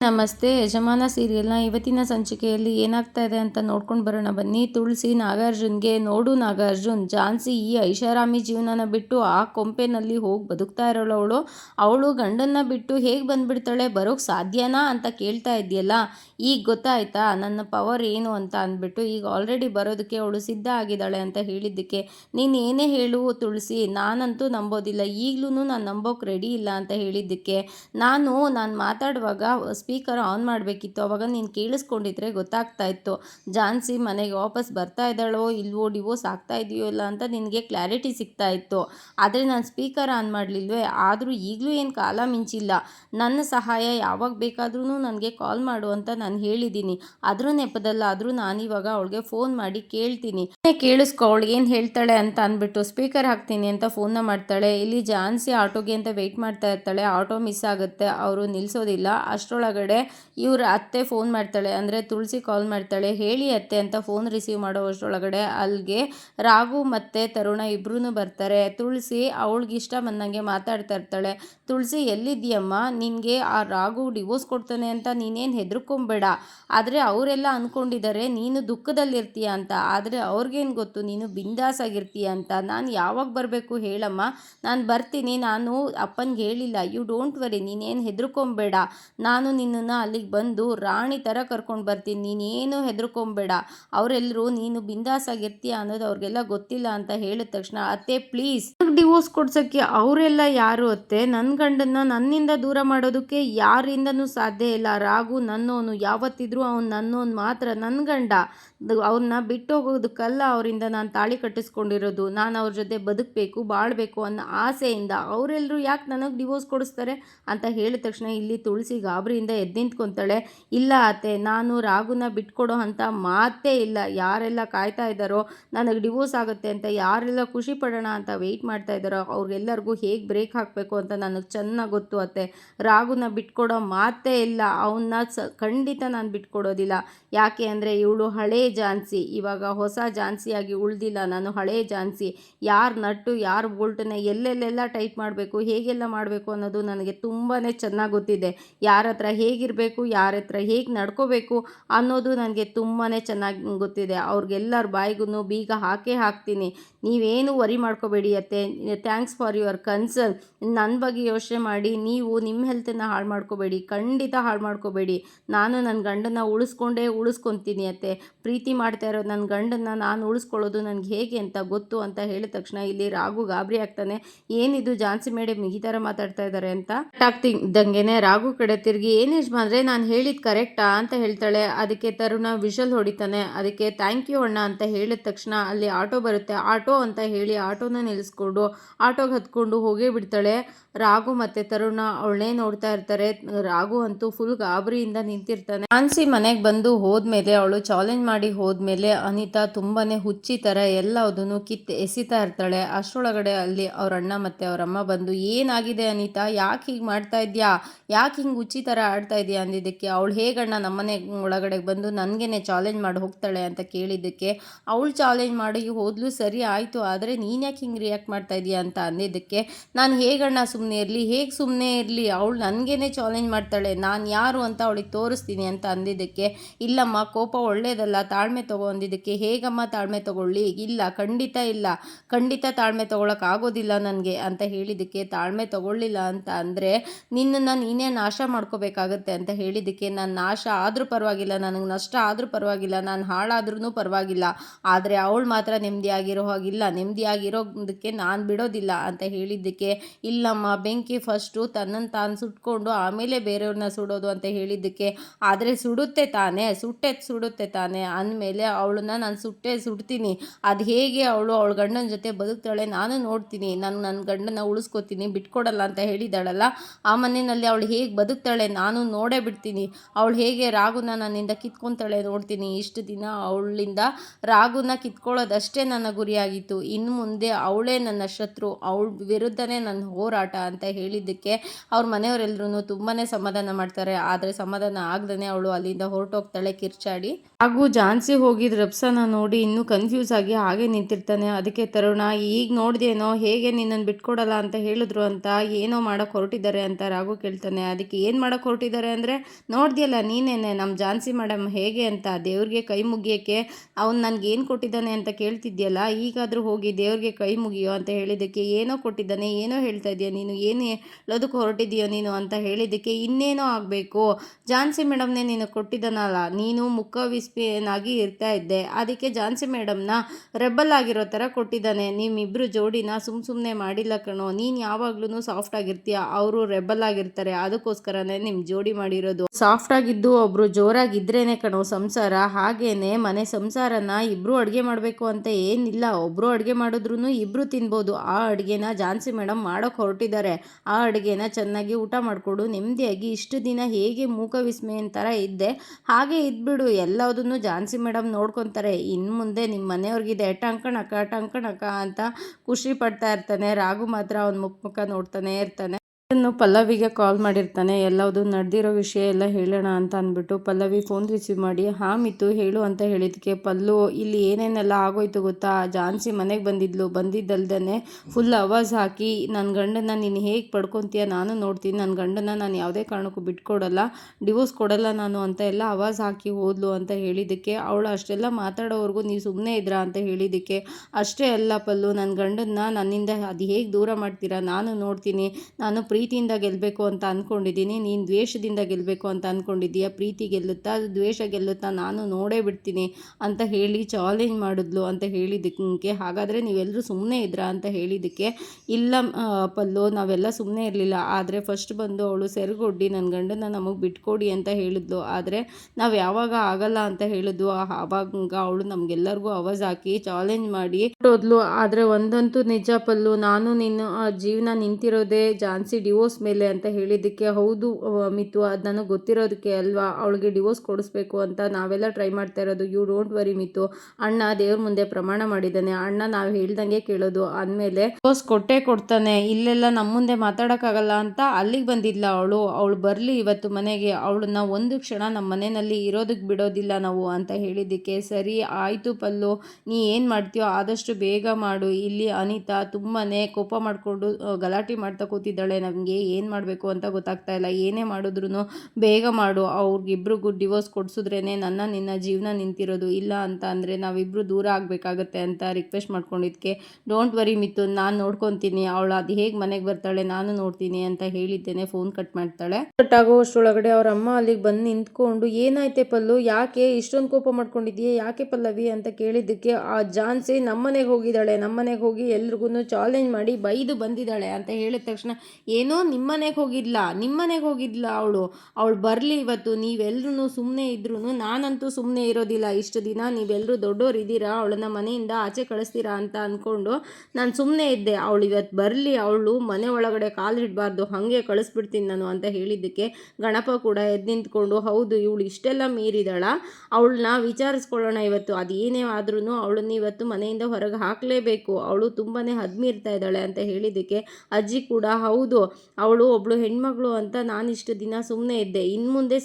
ನಮಸ್ತೆ. ಯಜಮಾನ ಸೀರಿಯಲ್ನ ಇವತ್ತಿನ ಸಂಚಿಕೆಯಲ್ಲಿ ಏನಾಗ್ತಾ ಇದೆ ಅಂತ ನೋಡ್ಕೊಂಡು ಬರೋಣ. ಬನ್ನಿ. ತುಳಸಿ, ನಾಗಾರ್ಜುನ್ಗೆ ನೋಡು ನಾಗಾರ್ಜುನ್. ಝಾನ್ಸಿ ಈ ಐಷಾರಾಮಿ ಜೀವನನ ಬಿಟ್ಟು ಆ ಕೊಂಪೆನಲ್ಲಿ ಹೋಗಿ ಬದುಕ್ತಾ ಇರೋಳು ಅವಳು. ಅವಳು ಗಂಡನ್ನ ಬಿಟ್ಟು ಹೇಗೆ ಬಂದ್ಬಿಡ್ತಾಳೆ ಬರೋಕ್ಕೆ ಸಾಧ್ಯನಾ ಅಂತ ಕೇಳ್ತಾ ಇದೆಯಲ್ಲ ಈಗ ಗೊತ್ತಾಯ್ತಾ? ನನ್ನ ಪವರ್ ಏನು ಅಂತ ಅಂದ್ಬಿಟ್ಟು ಈಗ ಆಲ್ರೆಡಿ ಬರೋದಕ್ಕೆ ಅವಳು ಸಿದ್ಧ ಆಗಿದ್ದಾಳೆ ಅಂತ ಹೇಳಿದ್ದಕ್ಕೆ. ನೀನು ಏನೇ ಹೇಳು ತುಳಸಿ. ನಾನಂತೂ ನಂಬೋದಿಲ್ಲ. ಈಗಲೂ ನಾನು ನಂಬೋಕೆ ರೆಡಿ ಇಲ್ಲ ಅಂತ ಹೇಳಿದ್ದಕ್ಕೆ. ನಾನು ನಾನು ಮಾತಾಡುವಾಗ ಸ್ಪೀಕರ್ ಆನ್ ಮಾಡಬೇಕಿತ್ತು. ಅವಾಗ ನೀನು ಕೇಳಿಸ್ಕೊಂಡಿದ್ರೆ ಗೊತ್ತಾಗ್ತಾ ಇತ್ತು. ಜಾನ್ಸಿ ಮನೆಗೆ ವಾಪಸ್ ಬರ್ತಾ ಇದ್ದಾಳೋ ಇಲ್ವೋ, ಡಿವೋರ್ಸ್ ಆಗ್ತಾ ಇದೆಯೋ ಇಲ್ಲ ಅಂತ ನಿನಗೆ ಕ್ಲಾರಿಟಿ ಸಿಗ್ತಾ ಇತ್ತು. ಆದರೆ ನಾನು ಸ್ಪೀಕರ್ ಆನ್ ಮಾಡಲಿಲ್ವೇ? ಆದರೂ ಈಗಲೂ ಏನು ಕಾಲ ಮಿಂಚಿಲ್ಲ. ನನ್ನ ಸಹಾಯ ಯಾವಾಗ ಬೇಕಾದ್ರೂ ನನಗೆ ಕಾಲ್ ಮಾಡು ಅಂತ ನಾನು ಹೇಳಿದ್ದೀನಿ ಅದ್ರ ನೆಪದಲ್ಲಾದರೂ ನಾನಿವಾಗ ಅವಳಿಗೆ ಫೋನ್ ಮಾಡಿ ಕೇಳ್ತೀನಿ. ಕೇಳಿಸ್ಕೊ, ಅವಳಿಗೆ ಏನು ಹೇಳ್ತಾಳೆ ಅಂತ ಅಂದ್ಬಿಟ್ಟು, ಸ್ಪೀಕರ್ ಹಾಕ್ತೀನಿ ಅಂತ ಫೋನ್ನ ಮಾಡ್ತಾಳೆ. ಇಲ್ಲಿ ಜಾನ್ಸಿ ಆಟೋಗೆ ಅಂತ ವೆಯ್ಟ್ ಮಾಡ್ತಾ ಇರ್ತಾಳೆ. ಆಟೋ ಮಿಸ್ ಆಗುತ್ತೆ. ಅವರು ನಿಲ್ಲಿಸೋದಿಲ್ಲ ಅಷ್ಟರೊಳಗೆ ಒಳಗಡೆ ಇವ್ರ ಅತ್ತೆ ಫೋನ್ ಮಾಡ್ತಾಳೆ, ಅಂದರೆ ತುಳಸಿ ಕಾಲ್ ಮಾಡ್ತಾಳೆ, ಹೇಳಿ ಅತ್ತೆ ಅಂತ ಫೋನ್ ರಿಸೀವ್ ಮಾಡೋ ಅಷ್ಟರೊಳಗಡೆ ಅಲ್ಲಿಗೆ ರಾಘು ಮತ್ತು ತರುಣ ಇಬ್ಬರೂ ಬರ್ತಾರೆ. ತುಳಸಿ ಅವಳಿಗೆ ಇಷ್ಟ ಬಂದಂಗೆ ಮಾತಾಡ್ತಾ ಇರ್ತಾಳೆ. ತುಳಸಿ, ಎಲ್ಲಿದ್ದೀಯಮ್ಮ? ನಿನಗೆ ಆ ರಾಘು ಡಿವೋರ್ಸ್ ಕೊಡ್ತಾನೆ ಅಂತ ನೀನೇನು ಹೆದರ್ಕೊಂಬೇಡ. ಆದರೆ ಅವರೆಲ್ಲ ಅಂದ್ಕೊಂಡಿದ್ದಾರೆ ನೀನು ದುಃಖದಲ್ಲಿರ್ತೀಯ ಅಂತ. ಆದರೆ ಅವ್ರಿಗೇನು ಗೊತ್ತು? ನೀನು ಬಿಂದಾಸ್ ಆಗಿರ್ತೀಯ ಅಂತ. ನಾನು ಯಾವಾಗ ಬರಬೇಕು ಹೇಳಮ್ಮ. ನಾನು ಬರ್ತೀನಿ. ನಾನು ಅಪ್ಪನಿಗೆ ಹೇಳಿಲ್ಲ. ಯು ಡೋಂಟ್ ವರಿ ನೀನೇನು ಹೆದರ್ಕೊಂಬೇಡ. ನಾನು ನಿನ್ನನ್ನು ಅಲ್ಲಿಗೆ ಬಂದು ರಾಣಿ ಥರ ಕರ್ಕೊಂಡು ಬರ್ತೀನಿ. ನೀನೇನು ಹೆದರ್ಕೊಂಬೇಡ. ಅವರೆಲ್ಲರೂ ನೀನು ಬಿಂದಾಸಾಗಿರ್ತೀಯ ಅನ್ನೋದು ಅವ್ರಿಗೆಲ್ಲ ಗೊತ್ತಿಲ್ಲ ಅಂತ ಹೇಳಿದ ತಕ್ಷಣ, ಅತ್ತೆ ಪ್ಲೀಸ್ ಡಿವೋರ್ಸ್ ಕೊಡ್ಸೋಕ್ಕೆ ಅವರೆಲ್ಲ ಯಾರು ಅತ್ತೆ? ನನ್ನ ಗಂಡನ್ನ ನನ್ನಿಂದ ದೂರ ಮಾಡೋದಕ್ಕೆ ಯಾರಿಂದನೂ ಸಾಧ್ಯ ಇಲ್ಲ. ರಾಗು ನನ್ನೋನು, ಯಾವತ್ತಿದ್ರೂ ಅವ್ನು ನನ್ನೋನು ಮಾತ್ರ. ನನ್ನ ಗಂಡ ಅವ್ರನ್ನ ಬಿಟ್ಟು ಹೋಗೋದಕ್ಕಲ್ಲ ಅವರಿಂದ ನಾನು ತಾಳಿ ಕಟ್ಟಿಸ್ಕೊಂಡಿರೋದು. ನಾನು ಅವ್ರ ಜೊತೆ ಬದುಕಬೇಕು, ಬಾಳಬೇಕು ಅನ್ನೋ ಆಸೆಯಿಂದ ಅವರೆಲ್ಲರೂ ಯಾಕೆ ನನಗೆ ಡಿವೋರ್ಸ್ ಕೊಡಿಸ್ತಾರೆ ಅಂತ ಹೇಳಿದ ತಕ್ಷಣ ಇಲ್ಲಿ ತುಳಸಿ ಗಾಬರಿಯಿಂದ ಎದ್ದು ನಿಂತ್ಕೊತಾಳೆ. ಇಲ್ಲ ಅತ್ತೆ, ನಾನು ರಾಗುನ ಬಿಟ್ಕೊಡೋ ಅಂತ ಮಾತೇ ಇಲ್ಲ. ಯಾರೆಲ್ಲ ಕಾಯ್ತಾ ಇದ್ದಾರೋ, ನನಗೆ ಡಿವೋರ್ಸ್ ಆಗುತ್ತೆ ಅಂತ ಯಾರೆಲ್ಲ ಖುಷಿ ಪಡೋಣ ಅಂತ ವೆಯ್ಟ್ ಮಾಡ್ತಾ ಇದ್ದಾರೋ, ಅವ್ರಿಗೆಲ್ಲರಿಗೂ ಹೇಗೆ ಬ್ರೇಕ್ ಹಾಕಬೇಕು ಅಂತ ನನಗೆ ಚೆನ್ನಾಗಿ ಗೊತ್ತು ಅತ್ತೆ. ರಾಗುನ ಬಿಟ್ಕೊಡೋ ಮಾತೇ ಇಲ್ಲ. ಅವನ್ನ ಸ, ಖಂಡಿತ ನಾನು ಬಿಟ್ಕೊಡೋದಿಲ್ಲ. ಯಾಕೆ ಅಂದರೆ ಇವಳು ಹಳೇ ಜಾನ್ಸಿ. ಇವಾಗ ಹೊಸ ಜಾನ್ಸಿಯಾಗಿ ಉಳಿದಿಲ್ಲ. ನಾನು ಹಳೇ ಜಾನ್ಸಿ. ಯಾರು ನಟ್ಟು, ಯಾರು ಬೋಲ್ಟನ್ನ ಎಲ್ಲೆಲ್ಲೆಲ್ಲ ಟೈಪ್ ಮಾಡಬೇಕು, ಹೇಗೆಲ್ಲ ಮಾಡಬೇಕು ಅನ್ನೋದು ನನಗೆ ತುಂಬಾ ಚೆನ್ನಾಗಿ ಗೊತ್ತಿದೆ. ಯಾರ ಹತ್ರ ಹೇಗಿರಬೇಕು, ಯಾರ ಹತ್ರ ಹೇಗೆ ನಡ್ಕೋಬೇಕು ಅನ್ನೋದು ನನಗೆ ತುಂಬಾ ಚೆನ್ನಾಗಿ ಗೊತ್ತಿದೆ. ಅವ್ರಿಗೆಲ್ಲರ ಬಾಯಿಗೂ ಬೀಗ ಹಾಕೇ ಹಾಕ್ತೀನಿ. ನೀವೇನು ವರಿ ಮಾಡ್ಕೋಬೇಡಿ ಅತ್ತೆ. ಥ್ಯಾಂಕ್ಸ್ ಫಾರ್ ಯುವರ್ ಕನ್ಸರ್ನ್ ನನ್ನ ಬಗ್ಗೆ ಯೋಚನೆ ಮಾಡಿ, ನೀವು ನಿಮ್ಮ ಹೆಲ್ತನ್ನು ಹಾಳು ಮಾಡ್ಕೋಬೇಡಿ, ಖಂಡಿತ ಹಾಳು ಮಾಡ್ಕೋಬೇಡಿ. ನಾನು ನನ್ನ ಗಂಡನ ಉಳಿಸ್ಕೊಂಡೇ ಉಳಿಸ್ಕೊತೀನಿ ಅತ್ತೆ. ಪ್ರೀತಿ ಮಾಡ್ತಾ ಇರೋ ನನ್ನ ಗಂಡನ್ನ ನಾನು ಉಳಿಸ್ಕೊಳ್ಳೋದು ನನಗೆ ಹೇಗೆ ಅಂತ ಗೊತ್ತು ಅಂತ ಹೇಳಿದ ತಕ್ಷಣ ಇಲ್ಲಿ ರಾಘು ಗಾಬರಿ ಆಗ್ತಾನೆ. ಏನಿದು ಜಾನ್ಸಿ ಮೇಡಮ್ ಈ ಥರ ಮಾತಾಡ್ತಾ ಇದ್ದಾರೆ ಅಂತ ಆಗ್ತಿದ್ದಂಗೆನೆ ರಾಘು ಕಡೆ ತಿರುಗಿ, ಏನು ಯಜಮಾನ್ರೆ, ನಾನು ಹೇಳಿದ ಕರೆಕ್ಟಾ? ಅಂತ ಹೇಳ್ತಾಳೆ. ಅದಕ್ಕೆ ತರುಣ ವಿಷಲ್ ಹೊಡಿತಾನೆ. ಅದಕ್ಕೆ, ಥ್ಯಾಂಕ್ ಯು ಅಣ್ಣ, ಅಂತ ಹೇಳಿದ ತಕ್ಷಣ ಅಲ್ಲಿ ಆಟೋ ಬರುತ್ತೆ. ಆಟೋ, ಅಂತ ಹೇಳಿ ಆಟೋನ ನಿಲ್ಲಿಸ್ಕೊಂಡು ಆಟೋಗೆ ಹತ್ಕೊಂಡು ಹೋಗೇ ಬಿಡ್ತಾಳೆ. ರಾಘು ಮತ್ತೆ ತರುಣ ಅವಳನ್ನೇ ನೋಡ್ತಾ ಇರ್ತಾರೆ. ರಾಘು ಅಂತೂ ಫುಲ್ ಗಾಬರಿಯಿಂದ ನಿಂತಿರ್ತಾನೆ. ಆನ್ಸಿ ಮನೆಗೆ ಬಂದು ಹೋದ್ಮೇಲೆ ಅವಳು ಚಾಲೆಂಜ್ ಮಾಡಿ ಹೋದ್ಮೇಲೆ ಅನಿತಾ ತುಂಬಾನೇ ಹುಚ್ಚಿ ತರ ಎಲ್ಲದನ್ನು ಕಿತ್ತು ಎಸಿತಾ ಇರ್ತಾಳೆ. ಅಷ್ಟರೊಳಗಡೆ ಅಲ್ಲಿ ಅವ್ರ ಅಣ್ಣ ಮತ್ತೆ ಅವರಮ್ಮ ಬಂದು, ಏನಾಗಿದೆ ಅನಿತಾ? ಯಾಕೆ ಹೀಗೆ ಮಾಡ್ತಾ ಇದ್ಯಾ? ಯಾಕೆ ಹಿಂಗೆ ಹುಚ್ಚಿ ತರ ಆಡ್ತಾ ಇದೆಯಾ? ಅಂದಿದ್ದಕ್ಕೆ, ಅವಳು ಹೇಗಣ್ಣ ನಮ್ಮನೆ ಒಳಗಡೆ ಬಂದು ನನಗೇನೆ ಚಾಲೆಂಜ್ ಮಾಡಿ ಹೋಗ್ತಾಳೆ? ಅಂತ ಕೇಳಿದ್ದಕ್ಕೆ, ಅವಳು ಚಾಲೆಂಜ್ ಮಾಡಿ ಹೋದ್ಲು ಸರಿ ಆಯಿತು, ಆದರೆ ನೀನು ಯಾಕೆ ಹಿಂಗೆ ರಿಯಾಕ್ಟ್ ಮಾಡ್ತಾ ಇದೀಯಾ ಅಂತ ಅಂದಿದ್ದಕ್ಕೆ ನಾನು ಹೇಗಣ್ಣ ಸುಮ್ಮನೆ ಇರಲಿ? ಹೇಗೆ ಸುಮ್ಮನೆ ಇರಲಿ? ಅವಳು ನನಗೇನೆ ಚಾಲೆಂಜ್ ಮಾಡ್ತಾಳೆ. ನಾನು ಯಾರು ಅಂತ ಅವಳಿಗೆ ತೋರಿಸ್ತೀನಿ ಅಂತ ಅಂದಿದ್ದಕ್ಕೆ ಇಲ್ಲಮ್ಮ, ಕೋಪ ಒಳ್ಳೇದಲ್ಲ, ತಾಳ್ಮೆ ತಗೋ ಅಂದಿದ್ದಕ್ಕೆ ಹೇಗಮ್ಮ ತಾಳ್ಮೆ ತಗೊಳ್ಳಿ? ಇಲ್ಲ, ಖಂಡಿತ ಇಲ್ಲ. ಖಂಡಿತ ತಾಳ್ಮೆ ಆಗೋದಿಲ್ಲ ನನಗೆ ಅಂತ ಹೇಳಿದ್ದಕ್ಕೆ ತಾಳ್ಮೆ ತಗೊಳ್ಳಿಲ್ಲ ಅಂತ ಅಂದರೆ, ನಿನ್ನನ್ನು ನೀನೇ ನಾಶ ಮಾಡ್ಕೋಬೇಕಾಗತ್ತೆ ಅಂತ ಹೇಳಿದ್ದಕ್ಕೆ ನಾನು ನಾಶ ಆದರೂ ಪರವಾಗಿಲ್ಲ, ನನಗೆ ನಷ್ಟ ಆದರೂ ಪರವಾಗಿಲ್ಲ, ನಾನು ಹಾಳಾದ್ರೂ ಪರವಾಗಿಲ್ಲ. ಆದರೆ ಅವಳು ಮಾತ್ರ ನೆಮ್ಮದಿಯಾಗಿರೋ ಹಾಗಿಲ್ಲ. ನೆಮ್ಮದಿಯಾಗಿರೋದಕ್ಕೆ ನಾನು ಬಿಡೋದಿಲ್ಲ ಅಂತ ಹೇಳಿದ್ದಕ್ಕೆ, ಇಲ್ಲಮ್ಮ, ಬೆಂಕಿ ಫಸ್ಟು ತನ್ನನ್ನು ತಾನು ಸುಟ್ಕೊಂಡು ಆಮೇಲೆ ಬೇರೆಯವ್ರನ್ನ ಸುಡೋದು ಅಂತ ಹೇಳಿದ್ದಕ್ಕೆ, ಆದರೆ ಸುಡುತ್ತೆ ತಾನೇ, ಸುಟ್ಟೆ ಸುಡುತ್ತೆ ತಾನೇ, ಅಂದಮೇಲೆ ಅವಳನ್ನ ನಾನು ಸುಟ್ಟೆ ಸುಡ್ತೀನಿ. ಅದು ಹೇಗೆ ಅವಳು ಅವಳ ಗಂಡನ ಜೊತೆ ಬದುಕ್ತಾಳೆ ನಾನು ನೋಡ್ತೀನಿ. ನಾನು ನನ್ನ ಗಂಡನ ಉಳಿಸ್ಕೋತೀನಿ, ಬಿಟ್ಕೊಡಲ್ಲ ಅಂತ ಹೇಳಿದಾಳಲ್ಲ ಆ ಮನೆಯಲ್ಲಿ ಅವಳು ಹೇಗೆ ಬದುಕ್ತಾಳೆ ನಾನು ನೋಡೇ ಬಿಡ್ತೀನಿ. ಅವಳು ಹೇಗೆ ರಾಗುನ ನನ್ನಿಂದ ಕಿತ್ಕೊತಾಳೆ ನೋಡ್ತೀನಿ. ಇಷ್ಟು ದಿನ ಅವಳಿಂದ ರಾಗುನ ಕಿತ್ಕೊಳ್ಳೋದಷ್ಟೇ ನನ್ನ ಗುರಿಯಾಗಿತ್ತು. ಇನ್ನು ಮುಂದೆ ಅವಳೇ ನನ್ನ ಶತ್ರು ಅವಳ ವಿರುದ್ಧನೇ ನನ್ನ ಹೋರಾಟ ಅಂತ ಹೇಳಿದ್ದಕ್ಕೆ ಅವ್ರ ಮನೆಯವರೆಲ್ಲರೂ ತುಂಬಾ ಸಮಾಧಾನ ಮಾಡ್ತಾರೆ. ಆದರೆ ಸಮಾಧಾನ ಆಗ್ದೇ ಅವಳು ಅಲ್ಲಿಂದ ಹೊರಟೋಗ್ತಾಳೆ ಕಿರ್ಚಾಡಿ. ಹಾಗೂ ಜಾನ್ಸಿ ಹೋಗಿದ್ದ ರಬ್ಸನ ನೋಡಿ ಇನ್ನೂ ಕನ್ಫ್ಯೂಸ್ ಆಗಿ ಹಾಗೆ ನಿಂತಿರ್ತಾನೆ. ಅದಕ್ಕೆ ತರುಣ, ಈಗ ನೋಡ್ದೇನೋ, ಹೇಗೆ ನಿನ್ನನ್ನು ಬಿಟ್ಕೊಡಲ್ಲ ಅಂತ ಹೇಳಿದ್ರು ಅಂತ ಏನೋ ಮಾಡೋಕೆ ಹೊರಟಿದ್ದಾರೆ ಅಂತ ರಾಘು ಕೇಳ್ತಾನೆ. ಅದಕ್ಕೆ ಏನು ಮಾಡೋಕೆ ಹೊರಟಿದ್ದಾರೆ ಅಂದರೆ, ನೋಡ್ದಿಯಲ್ಲ ನೀನೇನೆ ನಮ್ಮ ಜಾನ್ಸಿ ಮೇಡಮ್ ಹೇಗೆ ಅಂತ. ದೇವ್ರಿಗೆ ಕೈ ಮುಗಿಯೋಕ್ಕೆ ಅವ್ನು ನನಗೆ ಏನು ಕೊಟ್ಟಿದ್ದಾನೆ ಅಂತ ಕೇಳ್ತಿದ್ಯಲ್ಲ, ಈಗಾದರೂ ಹೋಗಿ ದೇವ್ರಿಗೆ ಕೈ ಮುಗಿಯೋ ಅಂತ ಹೇಳಿದ್ದಕ್ಕೆ ಏನೋ ಕೊಟ್ಟಿದ್ದಾನೆ, ಏನೋ ಹೇಳ್ತಾ ಇದೆಯಾ ನೀನು, ಏನು ಹೇಳೋದಕ್ಕೆ ಹೊರಟಿದೆಯೋ ನೀನು ಅಂತ ಹೇಳಿದ್ದಕ್ಕೆ ಇನ್ನೇನೋ ಆಗಬೇಕು. ಝಾನ್ಸಿ ಮೇಡಮ್ನೇ ನೀನು ಕೊಟ್ಟಿದ್ದಾನಲ್ಲ, ನೀನು ಮುಖ ವಿಸ್ಪಿಯನಾಗಿ ಇರ್ತಾ ಇದ್ದೆ. ಅದಕ್ಕೆ ಝಾನ್ಸಿ ಮೇಡಮ್ನ ರೆಬಲ್ ಆಗಿರೋ ಥರ ಕೊಟ್ಟಿದ್ದಾನೆ. ನಿಮ್ಮಿಬ್ಬರು ಜೋಡಿನ ಸುಮ್ ಸುಮ್ಮನೆ ಮಾಡಿಲ್ಲ ಕಣೋ, ನೀನು ಯಾವಾಗ್ಲೂ ಸಾಫ್ಟ್ ಆಗಿರ್ತೀಯ? ಅವರು ರೆಬಲ್ ಆಗಿರ್ತಾರೆ, ಅದಕ್ಕೋಸ್ಕರನೇ ನಿಮ್ಮ ಜೋಡಿ ಮಾಡಿರೋದು. ಸಾಫ್ಟ್ ಆಗಿದ್ದು ಒಬ್ರು ಜೋರಾಗಿದ್ರೇನೆ ಕಣೋ ಸಂಸಾರ. ಹಾಗೇನೆ ಮನೆ ಸಂಸಾರನ ಇಬ್ರು ಅಡುಗೆ ಮಾಡಬೇಕು ಅಂತ ಏನಿಲ್ಲ. ಒಬ್ರು ಅಡುಗೆ ಮಾಡಿದ್ರು ಇಬ್ರು ತಿನ್ಬೋದು. ಆ ಅಡುಗೆನ ಝಾನ್ಸಿ ಮೇಡಮ್ ಮಾಡೋಕೆ ಹೊರಟಿದ್ದಾರೆ. ಆ ಅಡುಗೆನ ಚೆನ್ನಾಗಿ ಊಟ ಮಾಡಿಕೊಡು ನೆಮ್ಮದಿಯಾಗಿ ಇಷ್ಟು ದಿನ ಹೇಗೆ ಮೂಕ ವಿಸ್ಮಯನ ಥರ ಇದ್ದೆ. ಹಾಗೆ ಇದ್ಬಿಡು, ಎಲ್ಲದನ್ನು ಝಾನ್ಸಿ ಮೇಡಮ್ ನೋಡ್ಕೊತಾರೆ. ಇನ್ನು ಮುಂದೆ ನಿಮ್ಮ ಮನೆಯವ್ರಿಗಿದೆ. ಟಂಕಣಕ ಟಂಕಣಕ ಅಂತ ಖುಷಿ ಪಡ್ತಾ ಇರ್ತಾನೆ. ರಾಘು ಮಾತ್ರ ಅವ್ನ ಮುಖ ಮುಖ ನೋಡ್ತಾನೆ ಇರ್ತಾನೆ. ಇನ್ನು ಪಲ್ಲವಿಗೆ ಕಾಲ್ ಮಾಡಿರ್ತಾನೆ ಎಲ್ಲವುದು ನಡೆದಿರೋ ವಿಷಯ ಎಲ್ಲ ಹೇಳೋಣ ಅಂತ ಅಂದ್ಬಿಟ್ಟು ಪಲ್ಲವಿ ಫೋನ್ ರಿಸೀವ್ ಮಾಡಿ, ಹಾಂ ಮಿತ್ತು ಹೇಳು ಅಂತ ಹೇಳಿದಕ್ಕೆ ಪಲ್ಲು ಇಲ್ಲಿ ಏನೇನೆಲ್ಲ ಆಗೋಯ್ತು ಗೊತ್ತಾ? ಜಾನ್ಸಿ ಮನೆಗೆ ಬಂದಿದ್ಲು ಬಂದಿದ್ದಲ್ದೇ ಫುಲ್ ಅವಾಜ್ ಹಾಕಿ ನನ್ನ ಗಂಡನ ನೀನು ಹೇಗೆ ಪಡ್ಕೊತೀಯ? ನಾನು ನೋಡ್ತೀನಿ ನನ್ನ ಗಂಡನ ನಾನು ಯಾವುದೇ ಕಾರಣಕ್ಕೂ ಬಿಟ್ಕೊಡಲ್ಲ ಡಿವೋರ್ಸ್ ಕೊಡಲ್ಲ ನಾನು ಅಂತ ಎಲ್ಲ ಅವಾಜ್ ಹಾಕಿ ಹೋದ್ಲು ಅಂತ ಹೇಳಿದ್ದಕ್ಕೆ ಅವಳು ಅಷ್ಟೆಲ್ಲ ಮಾತಾಡೋವರೆಗೂ ನೀವು ಸುಮ್ಮನೆ ಇದ್ರಾ ಅಂತ ಹೇಳಿದ್ದಕ್ಕೆ ಅಷ್ಟೇ ಅಲ್ಲ ಪಲ್ಲು ನನ್ನ ಗಂಡನ್ನ ನನ್ನಿಂದ ಅದು ಹೇಗೆ ದೂರ ಮಾಡ್ತೀರಾ? ನಾನು ನೋಡ್ತೀನಿ, ನಾನು ಪ್ರೀತಿಯಿಂದ ಗೆಲ್ಲಬೇಕು ಅಂತ ಅಂದ್ಕೊಂಡಿದ್ದೀನಿ ನೀನು ದ್ವೇಷದಿಂದ ಗೆಲ್ಲಬೇಕು ಅಂತ ಅಂದ್ಕೊಂಡಿದ್ದೀಯ ಪ್ರೀತಿ ಗೆಲ್ಲುತ್ತಾ? ದ್ವೇಷ ಗೆಲ್ಲುತ್ತಾ? ನಾನು ನೋಡೇ ಬಿಡ್ತೀನಿ ಅಂತ ಹೇಳಿ ಚಾಲೆಂಜ್ ಮಾಡಿದ್ಲು ಅಂತ ಹೇಳಿದ್ದಕ್ಕೆ, ಹಾಗಾದರೆ ನೀವೆಲ್ಲರೂ ಸುಮ್ಮನೆ ಇದ್ರಾ ಅಂತ ಹೇಳಿದ್ದಕ್ಕೆ, ಇಲ್ಲ ಪಲ್ಲು, ನಾವೆಲ್ಲ ಸುಮ್ಮನೆ ಇರಲಿಲ್ಲ. ಆದರೆ ಫಸ್ಟ್ ಬಂದು ಅವಳು ಸೆರಗೊಡ್ಡಿ ನನ್ನ ಗಂಡನ ನಮಗೆ ಬಿಟ್ಕೊಡಿ ಅಂತ ಹೇಳಿದ್ಲು. ಆದರೆ ನಾವು ಯಾವಾಗ ಆಗಲ್ಲ ಅಂತ ಹೇಳಿದ್ವು. ಆವಾಗ ಅವಳು ನಮಗೆಲ್ಲರಿಗೂ ಅವಾಜ್ ಹಾಕಿ ಚಾಲೆಂಜ್ ಮಾಡಿ ಹೋದ್ಲು ಆದರೆ ಒಂದಂತೂ ನಿಜ ಪಲ್ಲು, ನಾನು ನಿನ್ನ ಜೀವನ ನಿಂತಿರೋದೇ ಝಾನ್ಸಿ ಡಿವೋರ್ಸ್ ಮೇಲೆ ಅಂತ ಹೇಳಿದ್ದಕ್ಕೆ ಹೌದು ಮಿತು, ಅದು ನನಗೆ ಗೊತ್ತಿರೋದಕ್ಕೆ ಅಲ್ವಾ? ಅವಳಿಗೆ ಡಿವೋರ್ಸ್ ಕೊಡಿಸ್ಬೇಕು ಅಂತ ನಾವೆಲ್ಲ ಟ್ರೈ ಮಾಡ್ತಾ ಇರೋದು. You don't worry Mitu. ಅಣ್ಣ ದೇವ್ರ ಮುಂದೆ ಪ್ರಮಾಣ ಮಾಡಿದ್ದಾನೆ. ಅಣ್ಣ ನಾವು ಹೇಳ್ದಂಗೆ ಕೇಳೋದು. ಅಂದಮೇಲೆ ಡಿವೋರ್ಸ್ ಕೊಟ್ಟೇ ಕೊಡ್ತಾನೆ. ಇಲ್ಲೆಲ್ಲ ನಮ್ಮ ಮುಂದೆ ಮಾತಾಡೋಕ್ಕಾಗಲ್ಲ ಅಂತ ಅಲ್ಲಿಗೆ ಬಂದಿಲ್ಲ ಅವಳು. ಅವಳು ಬರಲಿ ಇವತ್ತು ಮನೆಗೆ. ಅವಳನ್ನ ಒಂದು ಕ್ಷಣ ನಮ್ಮ ಮನೆಯಲ್ಲಿ ಇರೋದಕ್ಕೆ ಬಿಡೋದಿಲ್ಲ ನಾವು ಅಂತ ಹೇಳಿದ್ದಕ್ಕೆ, ಸರಿ, ಆಯಿತು ಪಲ್ಲು. ನೀ ಏನು ಮಾಡ್ತೀಯೋ ಆದಷ್ಟು ಬೇಗ ಮಾಡು. ಇಲ್ಲಿ ಅನಿತಾ ತುಂಬಾ ಕೋಪ ಮಾಡಿಕೊಂಡು ಗಲಾಟೆ ಮಾಡ್ತಾ ಕೂತಿದ್ದಾಳೆ ನಮಗೆ ಏನು ಮಾಡಬೇಕು ಅಂತ ಗೊತ್ತಾಗ್ತಾ ಇಲ್ಲ. ಏನೇ ಮಾಡಿದ್ರು ಬೇಗ ಮಾಡು. ಅವ್ರಿಗಿಬ್ರಿಗೂ ಡಿವೋರ್ಸ್ ಕೊಡಿಸಿದ್ರೇ ನನ್ನ ನಿನ್ನ ಜೀವನ ನಿಂತಿರೋದು. ಇಲ್ಲ ಅಂತ ಅಂದರೆ ನಾವಿಬ್ಬರು ದೂರ ಆಗಬೇಕಾಗತ್ತೆ ಅಂತ ರಿಕ್ವೆಸ್ಟ್ ಮಾಡ್ಕೊಂಡಿದ್ದಕ್ಕೆ ಡೋಂಟ್ ವರಿ ಮಿತ್ತು ನಾನು ನೋಡ್ಕೊತೀನಿ. ಅವಳು ಅದು ಹೇಗೆ ಮನೆಗೆ ಬರ್ತಾಳೆ ನಾನು ನೋಡ್ತೀನಿ ಅಂತ ಹೇಳಿದ್ದೇನೆ. ಫೋನ್ ಕಟ್ ಮಾಡ್ತಾಳೆ. ಕಟ್ ಆಗೋಷ್ಟರೊಳಗಡೆ ಅವ್ರ ಅಮ್ಮ ಅಲ್ಲಿಗೆ ಬಂದು ನಿಂತ್ಕೊಂಡು, ಏನಾಯ್ತೆ ಪಲ್ಲು? ಯಾಕೆ ಇಷ್ಟೊಂದು ಕೋಪ ಮಾಡ್ಕೊಂಡಿದ್ದೀಯಾ ಯಾಕೆ ಪಲ್ಲವಿ? ಅಂತ ಕೇಳಿದ್ದಕ್ಕೆ ಆ ಜಾನ್ಸಿ ನಮ್ಮನೆಗೆ ಹೋಗಿದ್ದಾಳೆ. ನಮ್ಮನೆಗೆ ಹೋಗಿ ಎಲ್ರಿಗೂ ಚಾಲೆಂಜ್ ಮಾಡಿ ಬೈದು ಬಂದಿದ್ದಾಳೆ ಅಂತ ಹೇಳಿದ ತಕ್ಷಣ ಏನೋ ನಿಮ್ಮನೆಗೆ ಹೋಗಿದ್ಲ ನಿಮ್ಮನೆಗೆ ಹೋಗಿದ್ಲ ಅವಳು. ಅವಳು ಬರಲಿ ಇವತ್ತು ನೀವೆಲ್ಲರೂ ಸುಮ್ಮನೆ ಇದ್ರೂ ನಾನಂತೂ ಸುಮ್ಮನೆ ಇರೋದಿಲ್ಲ. ಇಷ್ಟು ದಿನ ನೀವೆಲ್ಲರೂ ದೊಡ್ಡೋರು ಇದ್ದೀರಾ, ಅವಳನ್ನ ಮನೆಯಿಂದ ಆಚೆ ಕಳಿಸ್ತೀರಾ ಅಂತ ಅಂದ್ಕೊಂಡು ನಾನು ಸುಮ್ಮನೆ ಇದ್ದೆ. ಅವಳು ಇವತ್ತು ಬರಲಿ, ಅವಳು ಮನೆ ಒಳಗಡೆ ಕಾಲು ಇಡಬಾರ್ದು ಹಾಗೆ ಕಳಿಸ್ಬಿಡ್ತೀನಿ ನಾನು ಅಂತ ಹೇಳಿದ್ದಕ್ಕೆ ಗಣಪ ಕೂಡ ಎದ್ದು ನಿಂತ್ಕೊಂಡು, ಹೌದು, ಇವಳು ಇಷ್ಟೆಲ್ಲ ಮೀರಿದಾಳ, ಅವಳನ್ನ ವಿಚಾರಿಸ್ಕೊಳ್ಳೋಣ ಇವತ್ತು. ಅದೇನೇ ಆದ್ರೂ ಅವಳನ್ನ ಇವತ್ತು ಮನೆಯಿಂದ ಹೊರಗೆ ಹಾಕಲೇಬೇಕು. ಅವಳು ತುಂಬಾ ಹದ್ಮೀರ್ತಾ ಇದ್ದಾಳೆ ಅಂತ ಹೇಳಿದ್ದಕ್ಕೆ ಅಜ್ಜಿ ಕೂಡ ಹೌದು. ಅವಳು ಒಬ್ಬಳು ಹೆಣ್ಮಗಳು ಅಂತ ನಾನು ಇಷ್ಟು ದಿನ ಸುಮ್ಮನೆ ಇದ್ದೆ. ಇನ್ನು ಮುಂದೆ